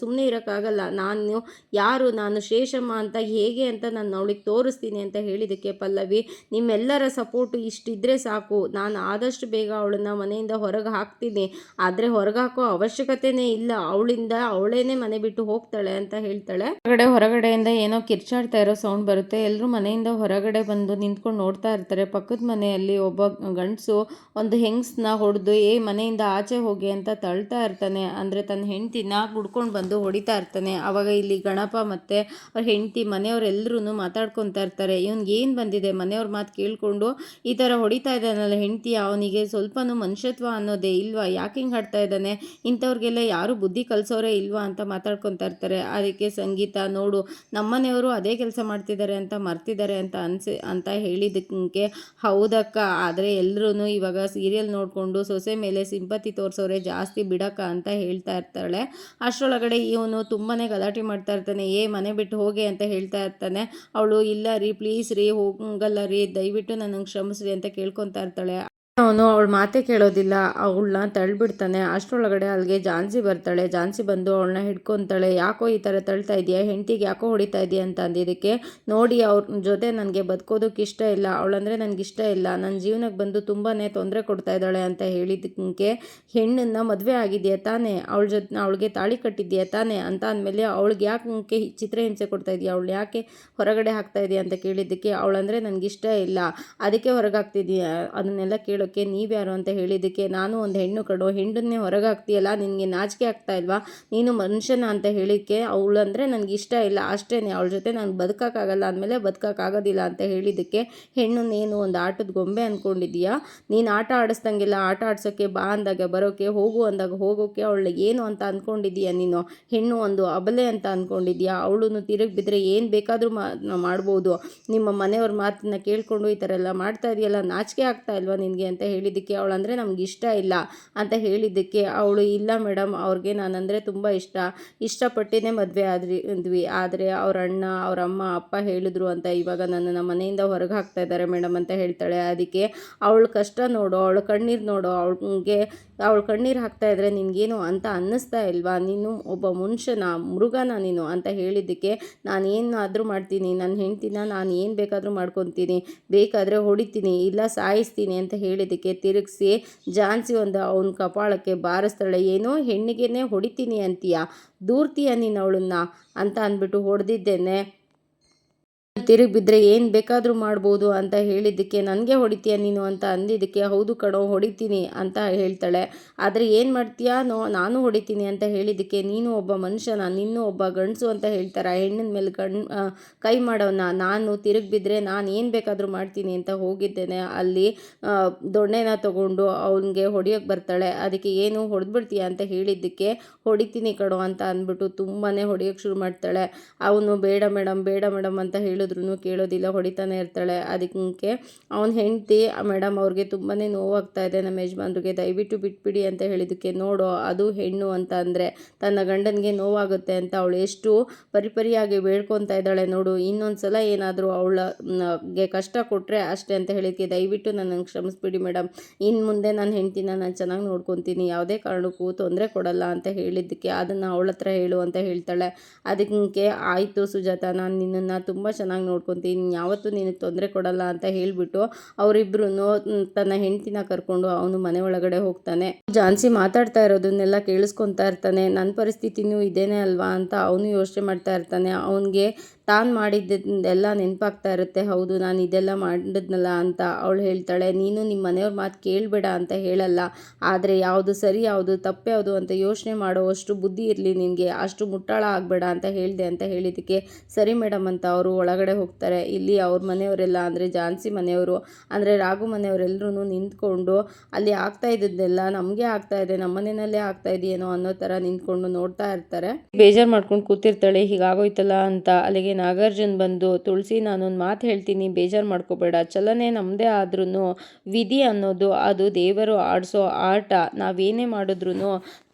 ಸುಮ್ಮನೆ ಇರೋಕ್ಕಾಗಲ್ಲ. ನಾನು ಯಾರು? ನಾನು ಶೇಷಮ್ಮ ಅಂತ ಹೇಗೆ ಅಂತ ನಾನು ಅವಳಿಗೆ ತೋರಿಸ್ತೀನಿ ಅಂತ ಹೇಳಿದ್ದಕ್ಕೆ ಪಲ್ಲವಿ, ನಿಮ್ಮೆಲ್ಲರ ಸಪೋರ್ಟು ಇಷ್ಟಿದ್ರೆ ಸಾಕು. ನಾನು ಆದಷ್ಟು ಬೇಗ ಅವಳನ್ನ ಮನೆಯಿಂದ ಹೊರಗೆ ಹಾಕ್ತೀನಿ. ಆದರೆ ಹೊರಗೆ ಹಾಕೋ ಅವಶ್ಯಕತೆನೇ ಇಲ್ಲ. ಅವಳಿಂದ ಅವಳೇನೆ ಮನೆ ಬಿಟ್ಟು ಹೋಗ್ತಾಳೆ ಅಂತ ಹೇಳ್ತಾಳೆ. ಹೊರಗಡೆ, ಹೊರಗಡೆಯಿಂದ ಏನೋ ಕಿರ್ಚಾಡ್ತಾ ಇರೋ ಸೌಂಡ್ ಬರುತ್ತೆ. ಎಲ್ಲರೂ ಮನೆಯಿಂದ ಹೊರಗಡೆ ಬಂದು ನಿಂತ್ಕೊಂಡು ನೋಡ್ತಾ ಇರ್ತಾರೆ. ಪಕ್ಕದ ಮನೆಯಲ್ಲಿ ಒಬ್ಬ ಗಂಡಸು ಒಂದು ಹೆಂಗ್ಸ್ನ ಹೊಡೆದು ಏ, ಮನೆಯಿಂದ ಆಚೆ ಹೋಗಿ ಅಂತ ತಳ್ತಾ ಇರ್ತಾನೆ. ಅಂದರೆ ತನ್ನ ಹೆಂಡ್ತಿನ ಕುಡ್ಕೊಂಡು ಬಂದು ಹೊಡಿತಾ ಇರ್ತಾನೆ. ಆವಾಗ ಇಲ್ಲಿ ಗಣಪ ಮತ್ತು ಅವ್ರ ಹೆಂಡತಿ ಮನೆಯವರೆಲ್ಲರೂ ಮಾತಾಡ್ಕೊತಾ ಇರ್ತಾರೆ. ಇವ್ನಿಗೆ ಏನು ಬಂದಿದೆ? ಮನೆಯವ್ರ ಮಾತು ಕೇಳಿಕೊಂಡು ಈ ಥರ ಹೊಡಿತಾ ಇದ್ದಾನಲ್ಲ ಹೆಂಡತಿ. ಅವನಿಗೆ ಸ್ವಲ್ಪನೂ ಮನುಷ್ಯತ್ವ ಅನ್ನೋದೇ ಇಲ್ವಾ? ಯಾಕೆ ಹಿಂಗೆ ಹಾಡ್ತಾ ಇದ್ದಾನೆ? ಇಂಥವ್ರಿಗೆಲ್ಲ ಯಾರು ಬುದ್ಧಿ ಕಲಿಸೋರೇ ಇಲ್ವಾ ಅಂತ ಮಾತಾಡ್ಕೊತಾ ಇರ್ತಾರೆ. ಅದಕ್ಕೆ ಸಂಗೀತ, ನೋಡು, ನಮ್ಮನೆಯವರು ಅದೇ ಕೆಲಸ ಮಾಡ್ತಿದ್ದಾರೆ ಅಂತ ಮರ್ತಿದ್ದಾರೆ ಅಂತ ಅನ್ಸಿ, ಅಂತ ಹೇಳಿದ್ದಕ್ಕೆ ಹೌದಕ್ಕ. ಆದರೆ ಎಲ್ಲರೂ ಇವಾಗ ಸೀರಿಯಲ್ ನೋಡಿಕೊಂಡು ಸೊಸೆ ಮೇಲೆ ಸಿಂಪತಿ ತೋರಿಸೋರೆ, ಜಾಸ್ತಿ ಬಿಡಕ್ಕ ಅಂತ ಹೇಳ್ತಾ ಇರ್ತಾಳೆ. ಅಷ್ಟರೊಳಗಡೆ ಇವನು ತುಂಬಾ ಗಲಾಟೆ ಮಾಡ್ತಾ ಇರ್ತಾನೆ. ಏ, ಮನೆ ಬಿಟ್ಟು ಹೋಗಿ ಅಂತ ಹೇಳ್ತಾ ಇರ್ತಾನೆ. ಅವಳು, ಇಲ್ಲ ರೀ ಪ್ಲೀಸ್ ರೀ ಹೋಗಲ್ಲ ರೀ, ದಯವಿಟ್ಟು ನನಗೆ ಕ್ಷಮಿಸ್ರಿ ಅಂತ ಕೇಳ್ಕೊತಾ ಇರ್ತಾಳೆ. ಅವನು ಅವಳ ಮಾತೇ ಕೇಳೋದಿಲ್ಲ. ಅವಳನ್ನ ತಳ್ಳಿಬಿಡ್ತಾನೆ ಅಷ್ಟರೊಳಗಡೆ ಅಲ್ಲಿಗೆ ಝಾನ್ಸಿ ಬರ್ತಾಳೆ. ಝಾನ್ಸಿ ಬಂದು ಅವಳನ್ನ ಹಿಡ್ಕೊತಾಳೆ. ಯಾಕೋ ಈ ಥರ ತಳ್ತಾ ಇದೆಯಾ? ಹೆಂಡ್ತಿಗೆ ಯಾಕೋ ಹೊಡಿತಾ ಇದೆಯಾ ಅಂತ ಅಂದಿದ್ದಕ್ಕೆ, ನೋಡಿ, ಅವ್ರ ಜೊತೆ ನನಗೆ ಬದುಕೋದಕ್ಕೆ ಇಷ್ಟ ಇಲ್ಲ. ಅವಳಂದರೆ ನನಗೆ ಇಷ್ಟ ಇಲ್ಲ. ನನ್ನ ಜೀವನಕ್ಕೆ ಬಂದು ತುಂಬಾ ತೊಂದರೆ ಕೊಡ್ತಾ ಇದ್ದಾಳೆ ಅಂತ ಹೇಳಿದ್ದಕ್ಕೆ ಹೆಣ್ಣನ್ನು ಮದುವೆ ಆಗಿದೆಯಾ ತಾನೇ? ಅವಳ ಜೊತೆ, ಅವಳಿಗೆ ತಾಳಿ ಕಟ್ಟಿದ್ಯಾ ತಾನೇ? ಅಂತ ಅಂದಮೇಲೆ, ಅವಳಿಗೆ ಯಾಕೆ ಚಿತ್ರಹಿಂಸೆ ಕೊಡ್ತಾ ಇದೆಯಾ? ಅವಳು ಯಾಕೆ ಹೊರಗಡೆ ಹಾಕ್ತಾ ಇದೆಯಾ? ಅಂತ ಕೇಳಿದ್ದಕ್ಕೆ, ಅವಳಂದರೆ ನನಗೆ ಇಷ್ಟ ಇಲ್ಲ. ಅದಕ್ಕೆ ಹೊರಗೆ ಅದನ್ನೆಲ್ಲ ಅದನ್ನೆಲ್ಲ ಕೇಳೋಕ್ಕೆ ನೀವ್ಯಾರು ಅಂತ ಹೇಳಿದ್ದಕ್ಕೆ ನಾನು ಒಂದು ಹೆಣ್ಣು ಕಡು, ಹೆಣ್ಣನ್ನೇ ಹೊರಗೆ ಹಾಕ್ತೀಯಲ್ಲ ನಿನಗೆ ನಾಚಿಕೆ ಆಗ್ತಾ ಇಲ್ವಾ? ನೀನು ಮನುಷ್ಯನ ಅಂತ ಹೇಳಿಕ್ಕೆ ಅವಳು ಅಂದರೆ ನನಗೆ ಇಷ್ಟ ಇಲ್ಲ ಅಷ್ಟೇ ಅವಳ ಜೊತೆ ನಾನು ಬದುಕೋಕ್ಕಾಗಲ್ಲ ಅಂದಮೇಲೆ ಬದುಕೋಕ್ಕಾಗೋದಿಲ್ಲ ಅಂತ ಹೇಳಿದ್ದಕ್ಕೆ ಹೆಣ್ಣು ನೀನು ಒಂದು ಆಟದ ಗೊಂಬೆ ಅಂದ್ಕೊಂಡಿದ್ದೀಯಾ ನೀನು ಆಟ ಆಡಿಸ್ದಂಗೆಲ್ಲ ಆಟ ಆಡ್ಸೋಕ್ಕೆ ಬಾ ಅಂದಾಗ ಬರೋಕ್ಕೆ ಹೋಗು ಅಂದಾಗ ಹೋಗೋಕ್ಕೆ ಅವಳು ಏನು ಅಂತ ಅಂದ್ಕೊಂಡಿದ್ದೀಯಾ ನೀನು? ಹೆಣ್ಣು ಒಂದು ಅಬಲೆ ಅಂತ ಅಂದ್ಕೊಂಡಿದ್ದೀಯಾ ಅವಳು ತಿರುಗಿ ಬಿದ್ದರೆ ಏನು ಬೇಕಾದರೂ ಮಾಡ್ಬೋದು. ನಿಮ್ಮ ಮನೆಯವ್ರ ಮಾತನ್ನ ಕೇಳಿಕೊಂಡು ಈ ಥರ ಎಲ್ಲ ಮಾಡ್ತಾ ಇದೆಯಲ್ಲ, ನಾಚಿಕೆ ಆಗ್ತಾ ಇಲ್ವಾ ನಿನಗೆ ಅಂತ ಹೇಳಿದ್ದಕ್ಕೆ ಅವಳು ಅಂದರೆ ನಮ್ಗೆ ಇಷ್ಟ ಇಲ್ಲ ಅಂತ ಹೇಳಿದ್ದಕ್ಕೆ ಅವಳು, ಇಲ್ಲ ಮೇಡಮ್ ಅವ್ರಿಗೆ ನಾನಂದರೆ ತುಂಬ ಇಷ್ಟ. ಇಷ್ಟಪಟ್ಟಿನೇ ಮದುವೆ ಆದ್ರಿ, ಅಂದ್ವಿ. ಆದರೆ ಅವ್ರ ಅಣ್ಣ, ಅವ್ರ ಅಮ್ಮ, ಅಪ್ಪ ಹೇಳಿದ್ರು ಅಂತ ಇವಾಗ ನನ್ನನ್ನು ಮನೆಯಿಂದ ಹೊರಗೆ ಹಾಕ್ತಾ ಇದ್ದಾರೆ ಮೇಡಮ್ ಅಂತ ಹೇಳ್ತಾಳೆ. ಅದಕ್ಕೆ ಅವಳು ಕಷ್ಟ ನೋಡು, ಅವಳ ಕಣ್ಣೀರು ನೋಡು. ಅವಳಿಗೆ, ಅವಳು ಕಣ್ಣೀರು ಹಾಕ್ತಾ ಇದ್ರೆ ನಿನಗೇನು ಅಂತ ಅನ್ನಿಸ್ತಾ ಇಲ್ವಾ? ನೀನು ಒಬ್ಬ ಮನುಷ್ಯನ, ಮೃಗನ ನೀನು ಅಂತ ಹೇಳಿದ್ದಕ್ಕೆ ನಾನು ಏನಾದರೂ ಮಾಡ್ತೀನಿ ನನ್ನ ಹೆಂಡ್ತಿನ ನಾನು ಏನು ಬೇಕಾದರೂ ಮಾಡ್ಕೊತೀನಿ, ಬೇಕಾದರೆ ಹೊಡಿತೀನಿ, ಇಲ್ಲ ಸಾಯಿಸ್ತೀನಿ ಅಂತ ಹೇಳಿದ್ದಕ್ಕೆ ತಿರುಗಿಸಿ, ಜಾನ್ಸಿ ಒಂದು ಅವನ ಕಪಾಳಕ್ಕೆ ಬಾರಿಸ್ತಾಳೆ, ಏನೋ ಹೆಣ್ಣಿಗೆನೇ ಹೊಡಿತೀನಿ ಅಂತೀಯ? ದೂರ್ತೀಯ ನೀನು ಅವಳನ್ನ? ಅಂತ ಅಂದ್ಬಿಟ್ಟು ಹೊಡೆದಿದ್ದೇನೆ. ತಿರುಗಿ ಬಿದ್ದರೆ ಏನು ಬೇಕಾದರೂ ಮಾಡ್ಬೋದು ಅಂತ ಹೇಳಿದ್ದಕ್ಕೆ ನನಗೆ ಹೊಡಿತೀಯ ನೀನು ಅಂತ ಅಂದಿದ್ದಕ್ಕೆ ಹೌದು ಕಣೋ, ಹೊಡಿತೀನಿ ಅಂತ ಹೇಳ್ತಾಳೆ. ಆದರೆ ಏನು ಮಾಡ್ತೀಯಾ ನೋ ನಾನು ಹೊಡಿತೀನಿ ಅಂತ ಹೇಳಿದ್ದಕ್ಕೆ ನೀನು ಒಬ್ಬ ಮನುಷ್ಯನ, ನಿನ್ನ ಒಬ್ಬ ಗಂಡಸು ಅಂತ ಹೇಳ್ತಾರೆ. ಹೆಣ್ಣಿನ ಮೇಲೆ ಕಣ್ ಕೈ ಮಾಡೋನ ನಾನು ತಿರುಗಿ ಬಿದ್ದರೆ ನಾನು ಏನು ಬೇಕಾದರೂ ಮಾಡ್ತೀನಿ ಅಂತ ಹೋಗಿದ್ದೇನೆ. ಅಲ್ಲಿ ದೊಣ್ಣೆನ ತಗೊಂಡು ಅವನಿಗೆ ಹೊಡಿಯೋಕ್ಕೆ ಬರ್ತಾಳೆ. ಅದಕ್ಕೆ ಏನು ಹೊಡೆದ್ಬಿಡ್ತೀಯ ಅಂತ ಹೇಳಿದ್ದಕ್ಕೆ ಹೊಡಿತೀನಿ ಕಣೋ ಅಂತ ಅಂದ್ಬಿಟ್ಟು ತುಂಬಾ ಹೊಡಿಯೋಕ್ಕೆ ಶುರು ಮಾಡ್ತಾಳೆ. ಅವನು, ಬೇಡ ಮೇಡಮ್ ಬೇಡ ಮೇಡಮ್ ಅಂತ ಹೇಳಿದ್ರು ಕೇಳೋದಿಲ್ಲ, ಹೊಡಿತಾನೆ ಇರ್ತಾಳೆ. ಅದಕ್ಕೆ ಅವನ ಹೆಂಡತಿ, ಮೇಡಮ್ ಅವ್ರಿಗೆ ತುಂಬಾ ನೋವಾಗ್ತಾ ಇದೆ, ನಮ್ಮ ಯಜಮಾನ್ರಿಗೆ. ದಯವಿಟ್ಟು ಬಿಟ್ಬಿಡಿ ಅಂತ ಹೇಳಿದ್ದಕ್ಕೆ ನೋಡೋ, ಅದು ಹೆಣ್ಣು ಅಂತ ಅಂದರೆ ತನ್ನ ಗಂಡನಿಗೆ ನೋವಾಗುತ್ತೆ ಅಂತ ಅವಳು ಎಷ್ಟು ಪರಿಪರಿಯಾಗಿ ಬೇಡ್ಕೊತಾ ಇದ್ದಾಳೆ ನೋಡು. ಇನ್ನೊಂದು ಸಲ ಏನಾದರೂ ಅವಳಗೆ ಕಷ್ಟ ಕೊಟ್ಟರೆ ಅಷ್ಟೇ ಅಂತ ಹೇಳಿದ್ದಕ್ಕೆ ದಯವಿಟ್ಟು ನನ್ನನ್ನು ಕ್ಷಮಿಸ್ಬಿಡಿ ಮೇಡಮ್. ಇನ್ನು ಮುಂದೆ ನಾನು ಹೆಂಡ್ತಿನ ನಾನು ಚೆನ್ನಾಗಿ ನೋಡ್ಕೊತೀನಿ, ಯಾವುದೇ ಕಾರಣಕ್ಕೂ ತೊಂದರೆ ಕೊಡಲ್ಲ ಅಂತ ಹೇಳಿದ್ದಕ್ಕೆ ಅದನ್ನು ಅವಳ ಹತ್ರ ಹೇಳು ಅಂತ ಹೇಳ್ತಾಳೆ. ಅದಕ್ಕೆ ಆಯಿತು ಸುಜಾತ, ನಾನು ನಿನ್ನನ್ನು ತುಂಬ ಚೆನ್ನಾಗಿ ನೋಡ್ಕೊತೀನಿ ಯಾವತ್ತೂ ನಿನಗೆ ತೊಂದರೆ ಕೊಡಲ್ಲ ಅಂತ ಹೇಳಿಬಿಟ್ಟು ಅವರಿಬ್ಬರು ತನ್ನ ಹೆಂಡತಿನ ಕರ್ಕೊಂಡು ಅವನು ಮನೆ ಒಳಗಡೆ ಹೋಗ್ತಾನೆ. ಜಾನ್ಸಿ ಮಾತಾಡ್ತಾ ಇರೋದನ್ನೆಲ್ಲ ಕೇಳಿಸ್ಕೊತಾ ಇರ್ತಾನೆ. ನನ್ನ ಪರಿಸ್ಥಿತಿನೂ ಇದೇನೇ ಅಲ್ವಾ ಅಂತ ಅವನು ಯೋಚನೆ ಮಾಡ್ತಾ ಇರ್ತಾನೆ. ಅವನಿಗೆ ತಾನು ಮಾಡಿದ್ದೆಲ್ಲ ನೆನಪಾಗ್ತಾ ಇರುತ್ತೆ, ಹೌದು, ನಾನು ಇದೆಲ್ಲ ಮಾಡಿದ್ನಲ್ಲ ಅಂತ ಅವಳು ಹೇಳ್ತಾಳೆ. ನೀನು ನಿಮ್ಮ ಮನೆಯವ್ರ ಮಾತು ಕೇಳಬೇಡ ಅಂತ ಹೇಳಲ್ಲ, ಆದರೆ ಯಾವುದು ಸರಿ, ಯಾವುದು ತಪ್ಪು ಯಾವುದು ಅಂತ ಯೋಚನೆ ಮಾಡುವಷ್ಟು ಬುದ್ಧಿ ಇರಲಿ ನಿನಗೆ, ಅಷ್ಟು ಮುಟ್ಟಾಳ ಆಗಬೇಡ ಅಂತ ಹೇಳಿದೆ ಅಂತ ಹೇಳಿದ್ದಕ್ಕೆ, ಸರಿ ಮೇಡಮ್ ಅಂತ ಅವರು ಒಳಗಡೆ ಹೋಗ್ತಾರೆ. ಇಲ್ಲಿ ಅವ್ರ ಮನೆಯವರೆಲ್ಲ ಅಂದರೆ ಝಾನ್ಸಿ ಮನೆಯವರು, ಅಂದರೆ ರಾಘು ಮನೆಯವರೆಲ್ಲರೂ ನಿಂತ್ಕೊಂಡು ಅಲ್ಲಿ ಆಗ್ತಾ ಇದ್ದದ್ದೆಲ್ಲ ನಮಗೆ ಆಗ್ತಾ ಇದೆ ನಮ್ಮ ಮನೆಯಲ್ಲೇ ಆಗ್ತಾ ಇದೆಯೇನೋ ಅನ್ನೋ ಥರ ನಿಂತ್ಕೊಂಡು ನೋಡ್ತಾ ಇರ್ತಾರೆ. ಬೇಜಾರು ಮಾಡ್ಕೊಂಡು ಕೂತಿರ್ತಾಳೆ, ಹೀಗಾಗೋಯ್ತಲ್ಲ ಅಂತ ಅಲ್ಲಿಗೆ ನಾಗಾರ್ಜುನ್ ಬಂದು, ತುಳಸಿ, ನಾನೊಂದು ಮಾತು ಹೇಳ್ತೀನಿ, ಬೇಜಾರು ಮಾಡ್ಕೋಬೇಡ. ಚಲನೆ ನಮ್ಮದೇ ಆದ್ರೂ ವಿಧಿ ಅನ್ನೋದು, ಅದು ದೇವರು ಆಡಿಸೋ ಆಟ. ನಾವೇನೇ ಮಾಡಿದ್ರೂ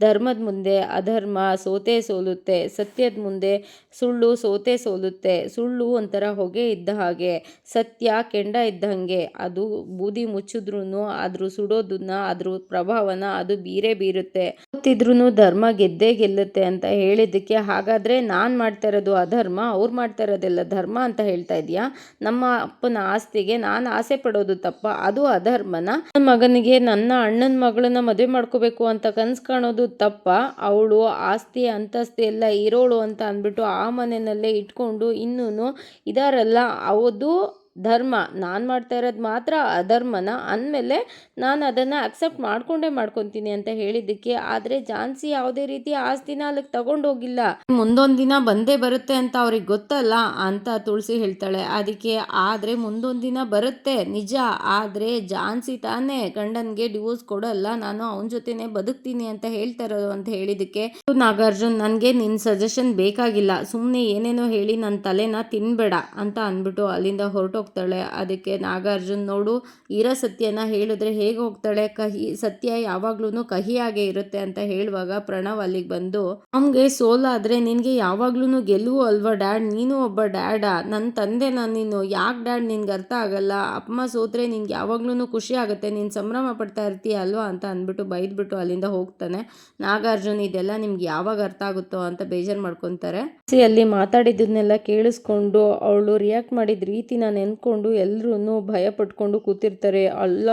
ಧರ್ಮದ ಮುಂದೆ ಅಧರ್ಮ ಸೋತೆ ಸೋಲುತ್ತೆ. ಸತ್ಯದ ಮುಂದೆ ಸುಳ್ಳು ಸೋತೆ ಸೋಲುತ್ತೆ. ಸುಳ್ಳು ಒಂಥರ ಹೊಗೆ ಇದ್ದ ಹಾಗೆ, ಸತ್ಯ ಕೆಂಡ ಇದ್ದಂಗೆ ಅದು ಬೂದಿ ಮುಚ್ಚಿದ್ರೂ ಅದ್ರ ಸುಡೋದನ್ನ ಅದ್ರ ಪ್ರಭಾವನ ಅದು ಬೀರೇ ಬೀರುತ್ತೆ. ಗೊತ್ತಿದ್ರೂ ಧರ್ಮ ಗೆದ್ದೇ ಗೆಲ್ಲುತ್ತೆ ಅಂತ ಹೇಳಿದ್ದಕ್ಕೆ ಹಾಗಾದ್ರೆ ನಾನು ಮಾಡ್ತಾ ಇರೋದು ಅಧರ್ಮ, ಅವ್ರು ಇರೋದೆಲ್ಲ ಧರ್ಮ ಅಂತ ಹೇಳ್ತಾ ಇದೆಯಾ? ನಮ್ಮ ಅಪ್ಪನ ಆಸ್ತಿಗೆ ನಾನು ಆಸೆ ಪಡೋದು ತಪ್ಪ, ಅದು ಅಧರ್ಮನ. ನನ್ನ ಮಗನಿಗೆ ನನ್ನ ಅಣ್ಣನ ಮಗಳನ್ನ ಮದುವೆ ಮಾಡ್ಕೋಬೇಕು ಅಂತ ಕನ್ಸು ಕಾಣೋದು ತಪ್ಪ. ಅವಳು ಆಸ್ತಿ, ಅಂತಸ್ತಿ ಎಲ್ಲ ಇರೋಳು ಅಂತ ಅಂದ್ಬಿಟ್ಟು ಆ ಮನೆಯಲ್ಲೇ ಇಟ್ಕೊಂಡು ಇನ್ನೂ ಇದಾರಲ್ಲ ಅದು ಧರ್ಮ. ನಾನು ಮಾಡ್ತಾ ಇರೋದು ಮಾತ್ರ ಅಧರ್ಮನ. ಅಂದಮೇಲೆ ನಾನು ಅದನ್ನು ಅಕ್ಸೆಪ್ಟ್ ಮಾಡ್ಕೊಂಡೇ ಮಾಡ್ಕೊತೀನಿ ಅಂತ ಹೇಳಿದ್ದಕ್ಕೆ. ಆದರೆ ಝಾನ್ಸಿ ಯಾವುದೇ ರೀತಿ ಆಸ್ತಿನ ಅಲ್ಲಿಗೆ ತಗೊಂಡೋಗಿಲ್ಲ. ಮುಂದೊಂದು ದಿನ ಬಂದೇ ಬರುತ್ತೆ ಅಂತ ಅವ್ರಿಗೆ ಗೊತ್ತಲ್ಲ? ಅಂತ ತುಳಸಿ ಹೇಳ್ತಾಳೆ. ಅದಕ್ಕೆ, ಆದರೆ ಮುಂದೊಂದು ದಿನ ಬರುತ್ತೆ. ನಿಜ. ಆದರೆ ಝಾನ್ಸಿ ತಾನೇ ಗಂಡನಿಗೆ ಡಿವೋರ್ಸ್ ಕೊಡಲ್ಲ. ನಾನು ಅವನ ಜೊತೆನೆ ಬದುಕ್ತೀನಿ ಅಂತ ಹೇಳ್ತಾರೋ ಅಂತ ಹೇಳಿದ್ದಕ್ಕೆ ನಾಗಾರ್ಜುನ್, ನನಗೆ ನಿನ್ನ ಸಜೆಷನ್ ಬೇಕಾಗಿಲ್ಲ. ಸುಮ್ಮನೆ ಏನೇನೋ ಹೇಳಿ ನನ್ನ ತಲೆನ ತಿನ್ಬೇಡ ಅಂತ ಅಂದ್ಬಿಟ್ಟು ಅಲ್ಲಿಂದ ಹೊರಟು ಹೊರಟೋಗ್ತಾಳೆ ಅದಕ್ಕೆ ನಾಗಾರ್ಜುನ್, ನೋಡು ಇರೋ ಸತ್ಯನ ಹೇಳಿದ್ರೆ ಹೇಗೆ ಹೋಗ್ತಾಳೆ? ಕಹಿ, ಸತ್ಯ ಯಾವಾಗ್ಲೂ ಕಹಿಯಾಗೆ ಇರುತ್ತೆ ಅಂತ ಹೇಳುವಾಗ ಪ್ರಣವ್ ಅಲ್ಲಿಗೆ ಬಂದು ಅವ್ಗೆ ಸೋಲಾದ್ರೆ ನಿನಗೆ ಯಾವಾಗ್ಲೂ ಗೆಲುವು ಅಲ್ವಾ ಡ್ಯಾಡ್? ನೀನು ಒಬ್ಬ ಡ್ಯಾಡಾ. ನನ್ನ ತಂದೆ ನಾನು. ನೀನು ಯಾಕೆ ಡ್ಯಾಡ್? ನಿನ್ಗೆ ಅರ್ಥ ಆಗಲ್ಲ. ಅಮ್ಮ ಸೋತ್ರೆ ನಿನ್ಗೆ ಯಾವಾಗ್ಲೂ ಖುಷಿ ಆಗುತ್ತೆ. ನೀನು ಸಂಭ್ರಮ ಪಡ್ತಾ ಇರ್ತೀಯ ಅಲ್ವಾ? ಅಂತ ಅಂದ್ಬಿಟ್ಟು ಬೈದ್ಬಿಟ್ಟು ಅಲ್ಲಿಂದ ಹೋಗ್ತಾನೆ. ನಾಗಾರ್ಜುನ್, ಇದೆಲ್ಲ ನಿಮ್ಗೆ ಯಾವಾಗ ಅರ್ಥ ಆಗುತ್ತೋ? ಅಂತ ಬೇಜಾರು ಮಾಡ್ಕೊತಾರೆ. ಅಲ್ಲಿ ಮಾತಾಡಿದ್ದನ್ನೆಲ್ಲ ಕೇಳಿಸ್ಕೊಂಡು ಅವಳು ರಿಯಾಕ್ಟ್ ಮಾಡಿದ ರೀತಿನ ನೆನ್ಕೊಂಡು ಎಲ್ರೂ ಭಯ ಪಟ್ಕೊಂಡು ಕೂತಿರ್ತಾರೆ. ಅಲ್ಲ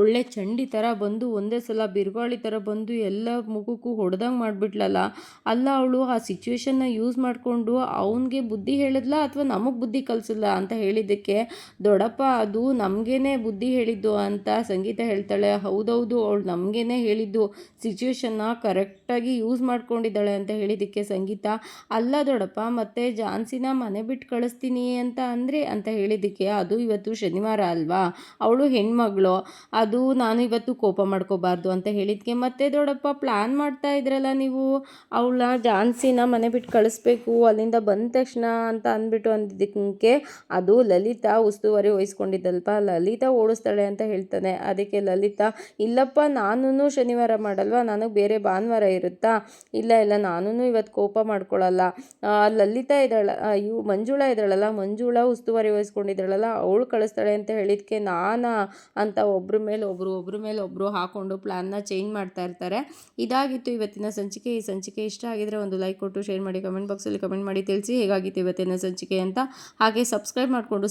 ಒಳ್ಳೆ ಚಂಡಿ ಥರ ಬಂದು, ಒಂದೇ ಸಲ ಬಿರುಗಾಳಿ ಥರ ಬಂದು ಎಲ್ಲ ಮುಖಕ್ಕೂ ಹೊಡೆದಂಗೆ ಮಾಡಿಬಿಟ್ಲಲ್ಲ, ಅಲ್ಲ ಅವಳು ಆ ಸಿಚುವೇಶನ್ನ ಯೂಸ್ ಮಾಡಿಕೊಂಡು ಅವನಿಗೆ ಬುದ್ಧಿ ಹೇಳಿದ್ಲ ಅಥವಾ ನಮಗೆ ಬುದ್ಧಿ ಕಲಿಸಿಲ್ಲ ಅಂತ ಹೇಳಿದ್ದಕ್ಕೆ, ದೊಡ್ಡಪ್ಪ, ಅದು ನಮಗೇನೆ ಬುದ್ಧಿ ಹೇಳಿದ್ದು ಅಂತ ಸಂಗೀತ ಹೇಳ್ತಾಳೆ. ಹೌದೌದು, ಅವಳು ನಮಗೇನೆ ಹೇಳಿದ್ದು ಸಿಚುವೇಶನ್ನ ಕರೆಕ್ಟಾಗಿ ಯೂಸ್ ಮಾಡ್ಕೊಂಡಿದ್ದಾಳೆ ಅಂತ ಹೇಳಿದ್ದಕ್ಕೆ ಸಂಗೀತ, ಅಲ್ಲ ದೊಡ್ಡಪ್ಪ, ಮತ್ತೆ ಜಾನ್ಸಿನ ಮನೆ ಬಿಟ್ಟು ಕಳಿಸ್ತೀನಿ ಅಂತ ಅಂದರೆ ಅಂತ ಹೇಳಿದ್ದಕ್ಕೆ, ಅದು ಇವತ್ತು ಶನಿವಾರ ಅಲ್ವಾ, ಅವಳು ಹೆಣ್ಮಗಳು, ಅದು ನಾನು ಇವತ್ತು ಕೋಪ ಮಾಡ್ಕೋಬಾರ್ದು ಅಂತ ಹೇಳಿದ್ಕೆ ಮತ್ತೆ ದೊಡ್ಡಪ್ಪ ಪ್ಲ್ಯಾನ್ ಮಾಡ್ತಾ ಇದ್ರಲ್ಲ ನೀವು? ಅವಳ ಜಾನ್ಸಿನ ಮನೆ ಬಿಟ್ಟು ಕಳಿಸ್ಬೇಕು, ಅಲ್ಲಿಂದ ಬಂದ ತಕ್ಷಣ ಅಂತ ಅಂದ್ಬಿಟ್ಟು ಅಂದಿದ್ದಕ್ಕೆ ಅದು ಲಲಿತಾ ಉಸ್ತುವಾರಿ ವಹಿಸ್ಕೊಂಡಿದ್ದಲ್ಪ, ಲಲಿತಾ ಓಡಿಸ್ತಾಳೆ ಅಂತ ಹೇಳ್ತಾನೆ. ಅದಕ್ಕೆ ಲಲಿತಾ, ಇಲ್ಲಪ್ಪ ನಾನು ಶನಿವಾರ ಮಾಡಲ್ವಾ? ನನಗೆ ಬೇರೆ ಭಾನುವಾರ ಇರುತ್ತಾ? ಇಲ್ಲ ಇಲ್ಲ ನಾನು ಇವತ್ತು ಕೋಪ ಮಾಡ್ಕೊಳ್ಳಲ್ಲ ಲಲಿತಾ ಇದ್ದಾಳ ಇವು ಮಂಜುಳಾ ಇದ್ದಾಳಲ್ಲ, ಮಂಜುಳಾ ಉಸ್ತುವಾರಿ ವಹಿಸ್ಕೊಂಡಿದ್ದಾಳಲ್ಲ, ಅವಳು ಕಳಿಸ್ತಾಳೆ ಅಂತ ಹೇಳಿದ್ಕೆ ನಾನಾ ಅಂತ ಒಬ್ಬರ ಮೇಲೆ ಒಬ್ಬರು ಒಬ್ಬರ ಮೇಲೆ ಒಬ್ಬರು ಹಾಕ್ಕೊಂಡು ಪ್ಲ್ಯಾನ್ನ ಚೇಂಜ್ ಮಾಡ್ತಾ ಇರ್ತಾರೆ. ಇದಾಗಿತ್ತು ಇವತ್ತಿನ ಸಂಚಿಕೆ. ಈ ಸಂಚಿಕೆ ಇಷ್ಟ ಆಗಿದ್ರೆ ಒಂದು ಲೈಕ್ ಕೊಟ್ಟು ಶೇರ್ ಮಾಡಿ ಕಮೆಂಟ್ ಬಾಕ್ಸಲ್ಲಿ ಕಮೆಂಟ್ ಮಾಡಿ, ತಿಳಿಸಿ ಹೇಗಾಗಿತ್ತು ಇವತ್ತಿನ ಸಂಚಿಕೆ ಅಂತ. ಹಾಗೆ ಸಬ್ಸ್ಕ್ರೈಬ್ ಮಾಡಿಕೊಂಡು